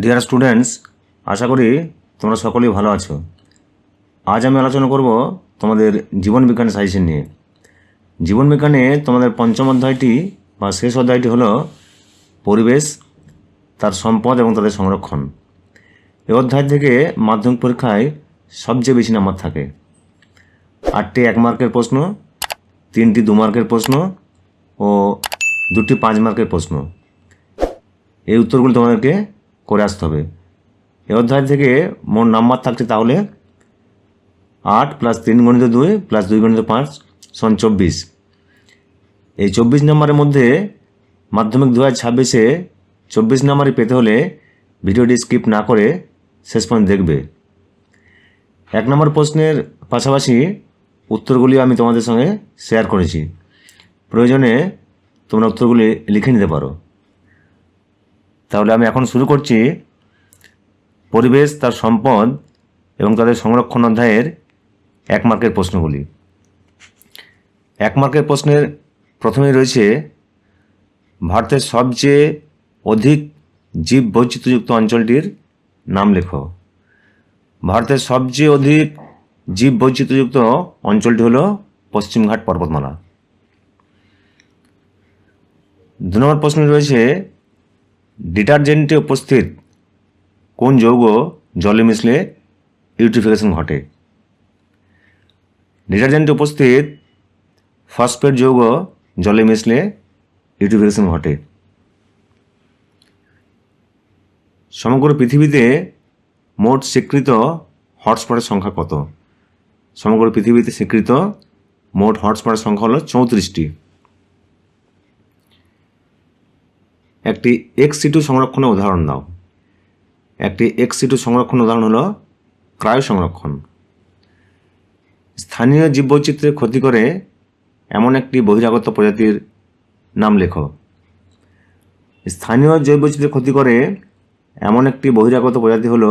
Dear students আশা করি তোমরা সকলেই ভালো আছো। আজ আমি আলোচনা করব তোমাদের জীবনবিজ্ঞান সাজেশন নিয়ে। জীবনবিজ্ঞানে তোমাদের পঞ্চম অধ্যায়টি বা শেষ অধ্যায়টি হলো পরিবেশ, তার সম্পদ এবং তাদের সংরক্ষণ। এই অধ্যায় থেকে মাধ্যমিক পরীক্ষায় সবচেয়ে বেশি নাম্বার থাকে। আটটি এক মার্কের প্রশ্ন, তিনটি দু মার্কের প্রশ্ন ও দুটি পাঁচ মার্কের প্রশ্ন। এই উত্তরগুলো তোমাদেরকে করে আসতে হবে। এ অধ্যায় থেকে মোট নাম্বার থাকছে তাহলে আট প্লাস তিন গণিত দুই প্লাস দুই গণিত পাঁচ সন চব্বিশ। এই চব্বিশ নম্বরের মধ্যে মাধ্যমিক দু হাজার ছাব্বিশে চব্বিশ নাম্বারই পেতে হলে ভিডিওটি স্কিপ না করে শেষ পর্যন্ত দেখবে। এক নম্বর প্রশ্নের পাশাপাশি উত্তরগুলি আমি তোমাদের সঙ্গে শেয়ার করেছি। প্রয়োজনে তোমরা উত্তরগুলি লিখে নিতে পারো। তাহলে আমি এখন শুরু করছি। পরিবেশ, তার সম্পদ এবং তাদের সংরক্ষণ অধ্যায়ের এক মার্কের প্রশ্নগুলি। এক মার্কের প্রশ্নের প্রথমেই রয়েছে, ভারতের সবচেয়ে অধিক জীব বৈচিত্র্যযুক্ত অঞ্চলটির নাম লেখো। ভারতের সবচেয়ে অধিক জীব বৈচিত্র্যযুক্ত অঞ্চলটি হল পশ্চিমঘাট পর্বতমালা। দু নম্বর প্রশ্ন রয়েছে ডিটারজেন্টে উপস্থিত কোন যৌগ জলে মিশলে ইউট্রিফিকেশন ঘটে? ডিটারজেন্টে উপস্থিত ফসফেট যৌগ জলে মিশলে ইউট্রিফিকেশন ঘটে। সমগ্র পৃথিবীতে মোট স্বীকৃত হটস্পটের সংখ্যা কত? সমগ্র পৃথিবীতে স্বীকৃত মোট হটস্পটের সংখ্যা হলো চৌত্রিশটি। একটি এক্স সিটু সংরক্ষণের উদাহরণ দাও। একটি এক্স সিটু সংরক্ষণ উদাহরণ হলো ক্রায় সংরক্ষণ। স্থানীয় জীববৈচিত্র্যের ক্ষতি করে এমন একটি বহিরাগত প্রজাতির নাম লেখো। স্থানীয় জৈববৈচিত্র্যের ক্ষতি করে এমন একটি বহিরাগত প্রজাতি হলো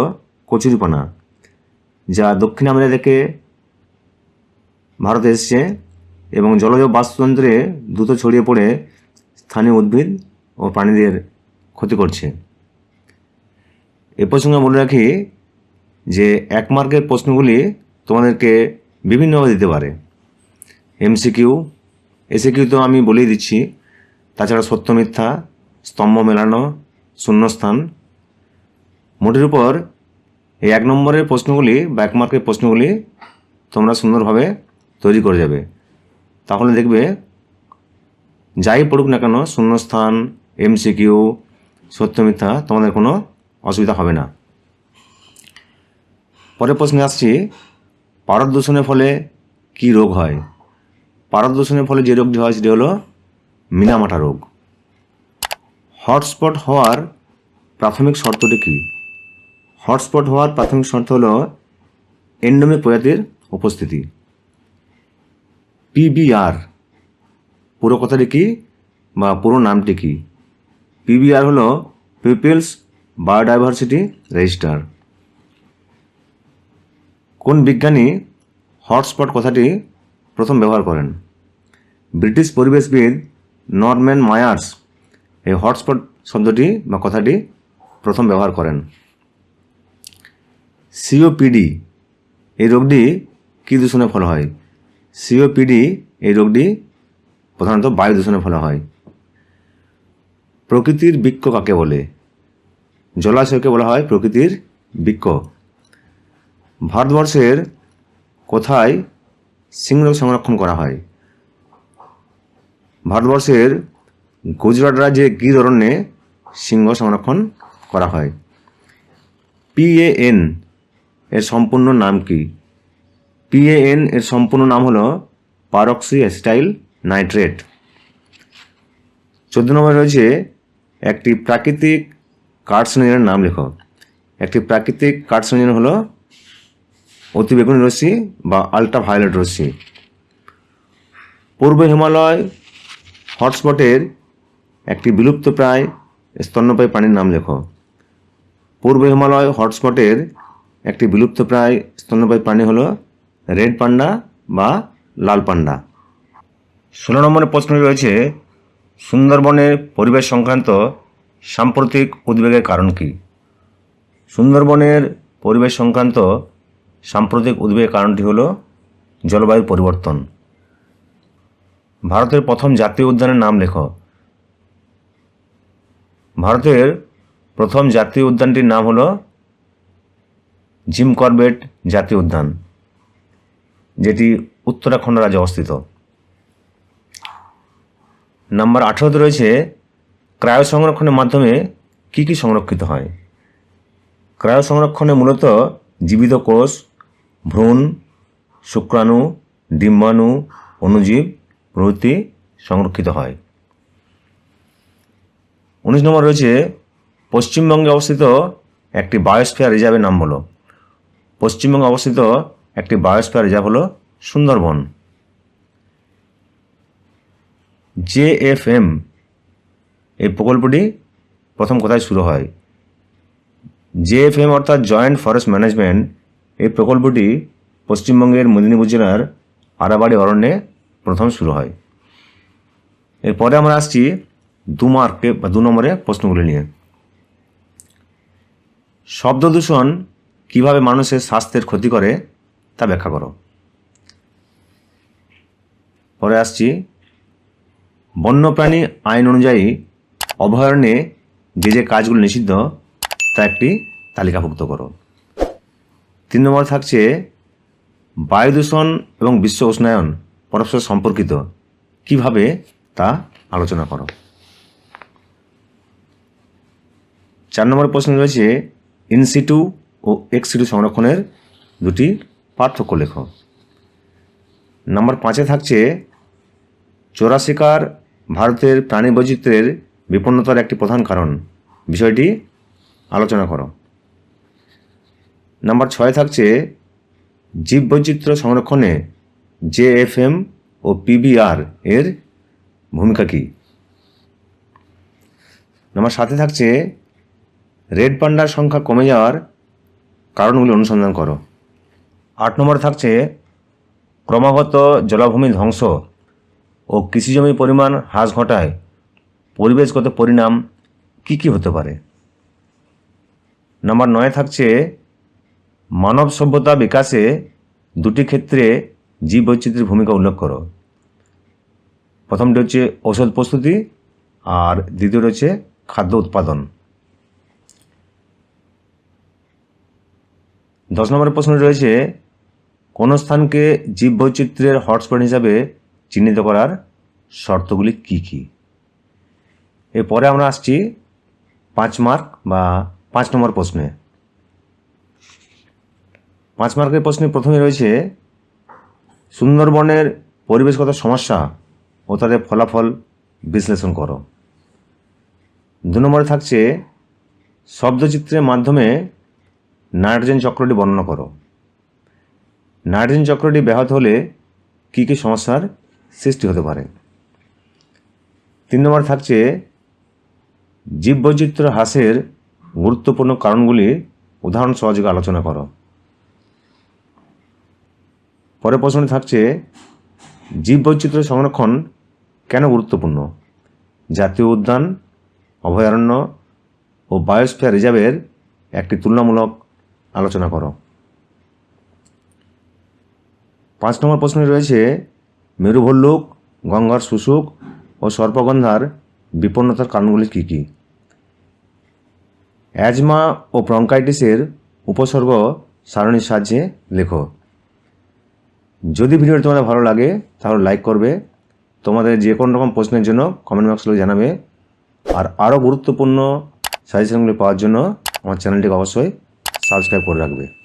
কচুরিপানা, যা দক্ষিণ আমেরিকা থেকে ভারতে এসছে এবং জলজ বাস্তুতন্ত্রে দ্রুত ছড়িয়ে পড়ে স্থানীয় উদ্ভিদ ও প্রাণীদের ক্ষতি করছে। এ প্রসঙ্গে বলে রাখি যে এক মার্কের প্রশ্নগুলি তোমাদেরকে বিভিন্নভাবে দিতে পারে। এমসিকিউ এসিকিউ তো আমি বলেই দিচ্ছি। তাছাড়া সত্য মিথ্যা, স্তম্ভ মেলানো, শূন্যস্থান। মোটের উপর এই এক নম্বরের প্রশ্নগুলি বা এক মার্কের প্রশ্নগুলি তোমরা সুন্দরভাবে তৈরি করে যাবে। তাহলে দেখবে যাই পড়ুক না কেন শূন্যস্থান এমসিকিউ সত্য মিথ্যা, তোমাদের কোনো অসুবিধা হবে না। পরের প্রশ্নে আসছি, পারদ দূষণের ফলে কী রোগ হয়? পারদ দূষণের ফলে যে রোগটি হয় সেটি হলো মিনামাটা রোগ। হটস্পট হওয়ার প্রাথমিক শর্তটি কী? হটস্পট হওয়ার প্রাথমিক শর্ত হলো এন্ডোমিক প্রজাতির উপস্থিতি। পিবিআর পুরো কথাটি কী বা পুরো নামটি কী? পিবিআর হলো পিপলস বায়োডাইভার্সিটি রেজিস্টার কোন বিজ্ঞানী হটস্পট কথাটি প্রথম ব্যবহার করেন? ব্রিটিশ পরিবেশবিদ নরম্যান মায়ার্স এই হটস্পট শব্দটি বা কথাটি প্রথম ব্যবহার করেন। সিওপিডি এই রোগটি কী দূষণে ফলে হয়? সিওপিডি এই রোগটি প্রধানত বায়ু দূষণে ফলে হয়। প্রকৃতির বৃক্ষ কাকে বলে? জলাশয়কে বলা হয় প্রকৃতির বৃক্ষ। ভারতবর্ষের কোথায় সিংহ সংরক্ষণ করা হয়? ভারতবর্ষের গুজরাট রাজ্যে কী ধরনে সিংহ সংরক্ষণ করা হয়? পিএএন এর সম্পূর্ণ নাম কি? পিএএন এর সম্পূর্ণ নাম হলো পারক্সি অ্যাসিটাইল নাইট্রেট। চোদ্দ নম্বর রয়েছে একটি প্রাকৃতিক কার্সনোজেনের নাম লেখো। একটি প্রাকৃতিক কার্সনোজেন হলো অতিবেগুনি রশ্মি বা আল্ট্রাভায়োলেট রশ্মি। পূর্ব হিমালয় হটস্পটের একটি বিলুপ্তপ্রায় স্তন্যপায়ী প্রাণীর নাম লেখো। পূর্ব হিমালয় হটস্পটের একটি বিলুপ্তপ্রায় স্তন্যপায়ী প্রাণী হলো রেড পান্ডা বা লাল পান্ডা ষোলো নম্বরের প্রশ্ন রয়েছে সুন্দরবনের পরিবেশ সংক্রান্ত সাম্প্রতিক উদ্বেগের কারণ কী? সুন্দরবনের পরিবেশ সংক্রান্ত সাম্প্রতিক উদ্বেগের কারণটি হল জলবায়ুর পরিবর্তন। ভারতের প্রথম জাতীয় উদ্যানের নাম লেখ। ভারতের প্রথম জাতীয় উদ্যানটির নাম হল জিম করবেট জাতীয় উদ্যান, যেটি উত্তরাখণ্ড রাজ্যে অবস্থিত। নাম্বার আঠেরোতে রয়েছে ক্রায় সংরক্ষণের মাধ্যমে কি কি সংরক্ষিত হয়? ক্রায় সংরক্ষণে মূলত জীবিত কোষ, ভ্রূণ, শুক্রাণু, ডিম্বাণু, অণুজীব প্রভৃতি সংরক্ষিত হয়। উনিশ নম্বর রয়েছে, পশ্চিমবঙ্গে অবস্থিত একটি বায়োস্ফিয়ার রিজার্ভের নাম হলো, পশ্চিমবঙ্গে অবস্থিত একটি বায়োস্ফিয়ার রিজার্ভ হলো সুন্দরবন। জেএফএম এই প্রকল্পটি প্রথম কোথায় শুরু হয়? জেএফএম অর্থাৎ জয়েন্ট ফরেস্ট ম্যানেজমেন্ট, এই প্রকল্পটি পশ্চিমবঙ্গের মেদিনীপুর জেলার আরাবাড়ি অরণ্যে প্রথম শুরু হয়। এরপরে আমরা আসছি দু মার্কে, বা দু নম্বরে প্রশ্নগুলি নিয়ে। শব্দ দূষণ কীভাবে মানুষের স্বাস্থ্যের ক্ষতি করে তা ব্যাখ্যা করো। পরে আসছি বন্যপ্রাণী আইন অনুযায়ী অভয়ারণ্যে যে যে কাজগুলো নিষিদ্ধ, তা একটি তালিকাভুক্ত করো। তিন নম্বর থাকছে, বায়ু দূষণ এবং বিশ্ব উষ্ণায়ন পরস্পর সম্পর্কিত, কীভাবে তা আলোচনা করো? চার নম্বর প্রশ্ন রয়েছে ইনসিটু ও এক্সিটু সংরক্ষণের দুটি পার্থক্য লেখো। নাম্বার পাঁচে থাকছে চোরা শিকার ভারতের প্রাণী বৈচিত্র্যের বিপন্নতার একটি প্রধান কারণ। বিষয়টি আলোচনা করো। নাম্বার ছয় থাকছে, জীববৈচিত্র্য সংরক্ষণে জেএফএম ও পিবিআর এর ভূমিকা কী? নাম্বার সাথে থাকছে, রেড পান্ডার সংখ্যা কমে যাওয়ার কারণগুলি অনুসন্ধান করো। আট নম্বর থাকছে, ক্রমাগত জলাভূমি ধ্বংস ও কৃষিজমির পরিমাণ হ্রাস ঘটায় পরিবেশগত পরিণাম কি কি হতে পারে? নাম্বার নয় থাকছে, মানব সভ্যতা বিকাশে দুটি ক্ষেত্রে জীববৈচিত্র্যের ভূমিকা উল্লেখ করো। প্রথমটি হচ্ছে ঔষধ প্রস্তুতি আর দ্বিতীয়টি হচ্ছে খাদ্য উৎপাদন। দশ নম্বরের প্রশ্ন রয়েছে, কোন স্থানকে জীববৈচিত্র্যের হটস্পট হিসাবে চিহ্নিত করার শর্তগুলি কি কি? এরপরে আমরা আসছি পাঁচ মার্ক বা পাঁচ নম্বর প্রশ্নে। পাঁচ মার্কের প্রশ্নে প্রথমে রয়েছে, সুন্দরবনের পরিবেশগত সমস্যা ও তাদের ফলাফল বিশ্লেষণ করো। দু নম্বরে থাকছে, শব্দচিত্রের মাধ্যমে নাইট্রোজেন চক্রটি বর্ণনা করো। নাইট্রোজেন চক্রটি ব্যাহত হলে কী কী সমস্যার সৃষ্টি হতে পারে। তিন নম্বর থাকছে, জীববৈচিত্র্য হ্রাসের গুরুত্বপূর্ণ কারণগুলি উদাহরণ সহযোগে আলোচনা করো। পরের প্রশ্নটি থাকছে, জীববৈচিত্র্য সংরক্ষণ কেন গুরুত্বপূর্ণ? জাতীয় উদ্যান, অভয়ারণ্য ও বায়োস্ফিয়ার রিজার্ভের একটি তুলনামূলক আলোচনা করো। পাঁচ নম্বর প্রশ্নে রয়েছে মেরুভল্লুক গঙ্গার শুশুক ও সর্পগন্ধার বিপন্নতার কারণগুলি কী কী? অ্যাজমা ও ব্রঙ্কাইটিসের উপসর্গ সারণীর সাহায্যে লেখো। যদি ভিডিওটি তোমাদের ভালো লাগে, তাহলে লাইক করবে। তোমাদের যে কোনো রকম প্রশ্নের জন্য কমেন্ট বক্সে জানাবে। আর আরও গুরুত্বপূর্ণ সাজেশনগুলি পাওয়ার জন্য আমার চ্যানেলটিকে অবশ্যই সাবস্ক্রাইব করে রাখবে।